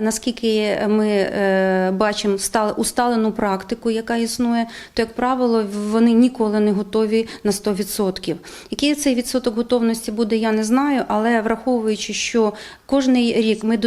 Наскільки ми е, бачимо стал- усталену практику, яка існує, то як правило вони ніколи не готові на 100%. Який цей відсоток готовності буде, я не знаю, але враховуючи, що кожний рік ми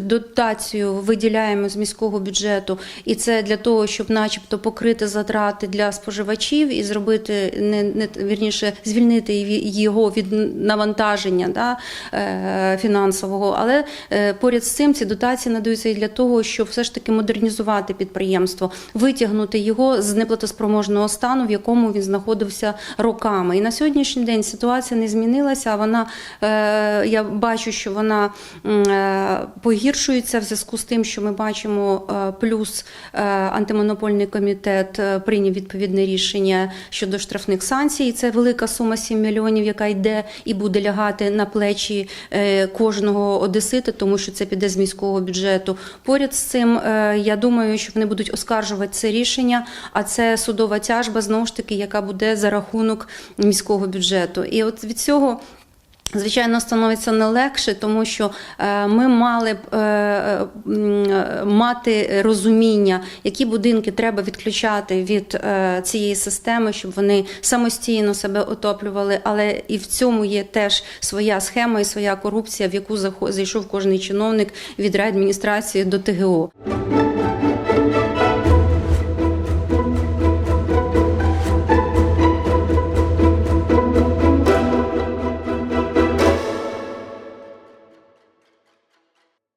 дотацію, виділяємо з міського бюджету, і це для того, щоб, начебто, покрити затрати для споживачів і зробити не, не вірніше, звільнити його- його від навантаження да, е, фінансового. Але е, поряд з цим ці дотації надаються і для того, щоб все ж таки модернізувати підприємство, витягнути його з неплатоспроможного стану, в якому він знаходився роками. І на сьогоднішній день ситуація не змінилася. а Вона е, я бачу, що вона е, погіршується в зв'язку з тим, що ми бачимо е, плюс антимонопольний комітет прийняв відповідне рішення щодо штрафних санкцій. Це велика сума 7 мільйонів, яка йде і буде лягати на плечі кожного одесита, тому що це піде з міського бюджету. Поряд з цим, е, я думаю, що вони будуть оскаржувати це рішення, а це судова тяжба знову ж таки, яка буде за рахунок міського бюджету. І от від цього. Звичайно, становиться не легше, тому що е, ми мали б е, мати розуміння, які будинки треба відключати від е, цієї системи, щоб вони самостійно себе отоплювали. Але і в цьому є теж своя схема і своя корупція, в яку зайшов кожний чиновник від райадміністрації до ТГО.